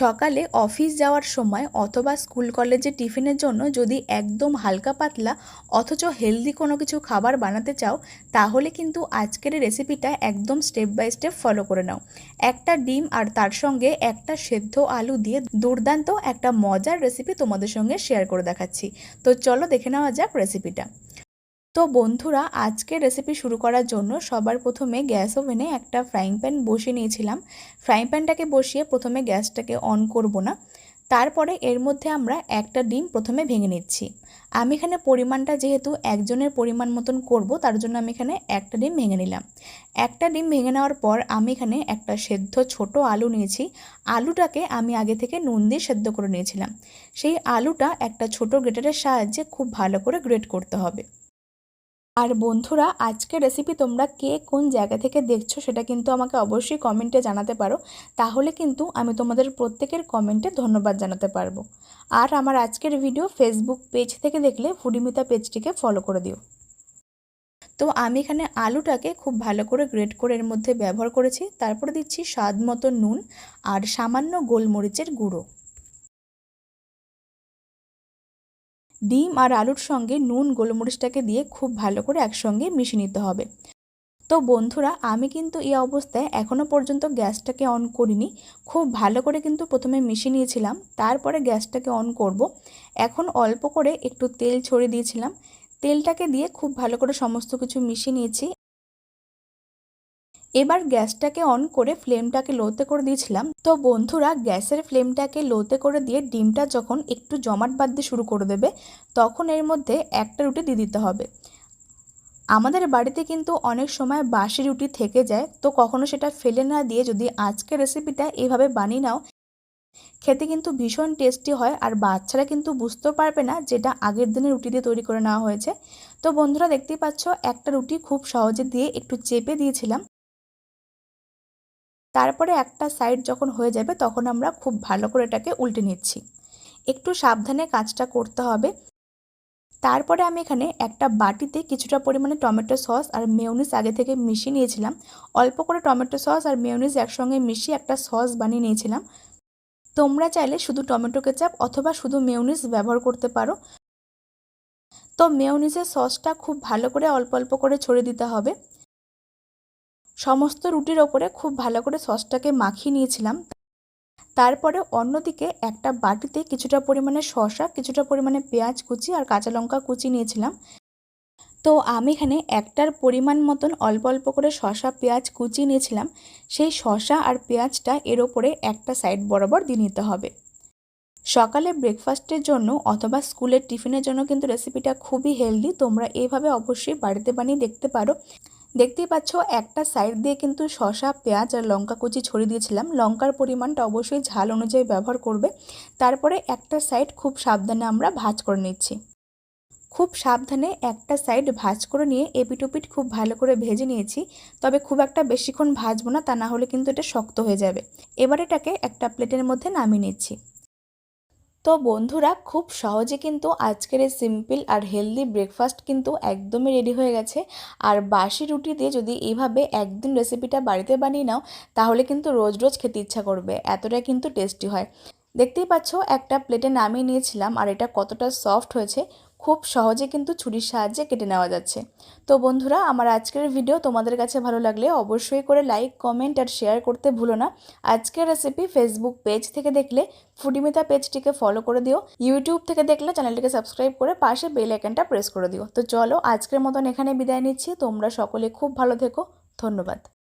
সকালে অফিস যাওয়ার সময় অথবা স্কুল কলেজে টিফিনের জন্য যদি একদম হালকা পাতলা অথচ হেলদি কোনো কিছু খাবার বানাতে চাও, তাহলে কিন্তু আজকের রেসিপিটা একদম স্টেপ বাই স্টেপ ফলো করে নাও। একটা ডিম আর তার সঙ্গে একটা সেদ্ধ আলু দিয়ে দুর্দান্ত একটা মজার রেসিপি তোমাদের সঙ্গে শেয়ার করে দেখাচ্ছি। তো চলো দেখে নেওয়া যাক রেসিপিটা তো বন্ধুরা, আজকে রেসিপি শুরু করার জন্য সবার প্রথমে গ্যাস ওভেনে একটা ফ্রাইং প্যান বসিয়ে নিয়েছিলাম। ফ্রাইং প্যানটাকে বসিয়ে প্রথমে গ্যাসটাকে অন করব না। তারপরে এর মধ্যে আমরা একটা ডিম প্রথমে ভেঙে নিচ্ছি। আমি এখানে পরিমাণটা যেহেতু একজনের পরিমাণ মতন করব, তার জন্য আমি এখানে একটা ডিম ভেঙে নিলাম। একটা ডিম ভেঙে নেওয়ার পর আমি এখানে একটা সেদ্ধ ছোট আলু নিয়েছি। আলুটাকে আমি আগে থেকে নুন দিয়ে সেদ্ধ করে নিয়েছিলাম। সেই আলুটা একটা ছোট গ্রেটারের সাহায্যে খুব ভালো করে গ্রেট করতে হবে। আর বন্ধুরা, আজকের রেসিপি তোমরা কে কোন জায়গা থেকে দেখছ সেটা কিন্তু আমাকে অবশ্যই কমেন্টে জানাতে পারো। তাহলে কিন্তু আমি তোমাদের প্রত্যেকের কমেন্টে ধন্যবাদ জানাতে পারব। আর আমার আজকের ভিডিও ফেসবুক পেজ থেকে দেখলে ফুডিমিতা পেজটিকে ফলো করে দিও। তো আমি এখানে আলুটাকে খুব ভালো করে গ্রেট করে এর মধ্যে ব্যবহার করেছি। তারপরে দিচ্ছি স্বাদ মতো নুন আর সামান্য গোলমরিচের গুঁড়ো। ডিম আর আলুর সঙ্গে নুন, গোলমরিচটাকে দিয়ে খুব ভালো করে একসঙ্গে মিশিয়ে নিতে হবে। তো বন্ধুরা, আমি কিন্তু এই অবস্থায় এখনও পর্যন্ত গ্যাসটাকে অন করিনি। খুব ভালো করে কিন্তু প্রথমে মিশিয়ে নিয়েছিলাম, তারপরে গ্যাসটাকে অন করব। এখন অল্প করে একটু তেল ছড়িয়ে দিয়েছিলাম। তেলটাকে দিয়ে খুব ভালো করে সমস্ত কিছু মিশিয়ে নিয়েছি। এবার গ্যাসটাকে অন করে ফ্লেমটাকে লোতে করে দিয়েছিলাম। তো বন্ধুরা, গ্যাসের ফ্লেমটাকে লোতে করে দিয়ে ডিমটা যখন একটু জমাট বাঁধতে শুরু করে দেবে, তখন এর মধ্যে একটা রুটি দিয়ে দিতে হবে। আমাদের বাড়িতে কিন্তু অনেক সময় বাসি রুটি থেকে যায়, তো কখনো সেটা ফেলে না দিয়ে যদি আজকের রেসিপিটা এভাবে বানিয়ে নাও, খেতে কিন্তু ভীষণ টেস্টি হয় আর বাচ্চারা কিন্তু বুঝতেও পারবে না যেটা আগের দিনের রুটি দিয়ে তৈরি করে নেওয়া হয়েছে। তো বন্ধুরা, দেখতেই পাচ্ছ, একটা রুটি খুব সহজে দিয়ে একটু চেপে দিয়েছিলাম। তারপরে একটা সাইড যখন হয়ে যাবে তখন আমরা খুব ভালো করে এটাকে উল্টে নিচ্ছি। একটু সাবধানে কাজটা করতে হবে। তারপরে আমি এখানে একটা বাটিতে কিছুটা পরিমাণে টমেটো সস আর মেয়নিস আগে থেকে মিশিয়ে নিয়েছিলাম। অল্প করে টমেটো সস আর মেয়নিস একসঙ্গে মিশিয়ে একটা সস বানিয়ে নিয়েছিলাম। তোমরা চাইলে শুধু টমেটো কেচাপ অথবা শুধু মেয়নিস ব্যবহার করতে পারো। তো মেয়নিসের সসটা খুব ভালো করে অল্প অল্প করে ছড়িয়ে দিতে হবে। সমস্ত রুটির ওপরে খুব ভালো করে সসটাকে মাখিয়ে নিয়েছিলাম। তারপরে অন্যদিকে একটা বাটিতে কিছুটা পরিমাণে শসা, কিছুটা পরিমাণে পেঁয়াজ কুচি আর কাঁচা লঙ্কা কুচি নিয়েছিলাম। তো আমি এখানে একটার পরিমাণ মতন অল্প অল্প করে শসা, পেঁয়াজ কুচি নিয়েছিলাম। সেই শসা আর পেঁয়াজটা এর ওপরে একটা সাইড বরাবর দিয়ে নিতে হবে। সকালে ব্রেকফাস্টের জন্য অথবা স্কুলের টিফিনের জন্য কিন্তু রেসিপিটা খুবই হেলদি, তোমরা এইভাবে অবশ্যই বাড়িতে বানিয়ে দেখতে পারো। দেখতেই পাচ্ছ, একটা সাইড দিয়ে কিন্তু শশা পেঁয়াজ আর লঙ্কা কুচি ছড়িয়ে দিয়েছিলাম। লঙ্কার পরিমাণটা অবশ্যই ঝাল অনুযায়ী ব্যবহার করবে। তারপরে একটা সাইড খুব সাবধানে আমরা ভাজ করে নিচ্ছি। খুব সাবধানে একটা সাইড ভাজ করে নিয়ে এপিটোপিট খুব ভালো করে ভেজে নিয়েছি। তবে খুব একটা বেশিক্ষণ ভাজবো না, তা না হলে কিন্তু এটা শক্ত হয়ে যাবে। এবার এটাকে একটা প্লেটের মধ্যে নামিয়ে নিচ্ছি। তো বন্ধুরা, খুব সহজে কিন্তু আজকের এই সিম্পল আর হেলদি ব্রেকফাস্ট কিন্তু একদমই রেডি হয়ে গেছে। আর বাসি রুটি দিয়ে যদি এইভাবে একদিন রেসিপিটা বাড়িতে বানিয়ে নাও, তাহলে কিন্তু রোজ রোজ খেতে ইচ্ছা করবে, এতটাই কিন্তু টেস্টি হয়। দেখতেই পাচ্ছ, একটা প্লেটে নামিয়ে নিয়েছিলাম, আর এটা কতটা সফট হয়েছে। খুব সহজে কিন্তু ছুরির সাহায্যে কেটে নেওয়া যাচ্ছে। তো বন্ধুরা, আমার আজকের ভিডিও তোমাদের কাছে ভালো লাগলে অবশ্যই করে লাইক কমেন্ট আর শেয়ার করতে ভুলো না। আজকের রেসিপি ফেসবুক পেজ থেকে দেখলে ফুডিমিতা পেজটিকে ফলো করে দিও। ইউটিউব থেকে দেখলে চ্যানেলটিকে সাবস্ক্রাইব করে পাশে বেল আইকনটা প্রেস করে দিও। তো চলো, আজকের মতন এখানে বিদায় নিচ্ছি। তোমরা সকলে খুব ভালো থেকো। ধন্যবাদ।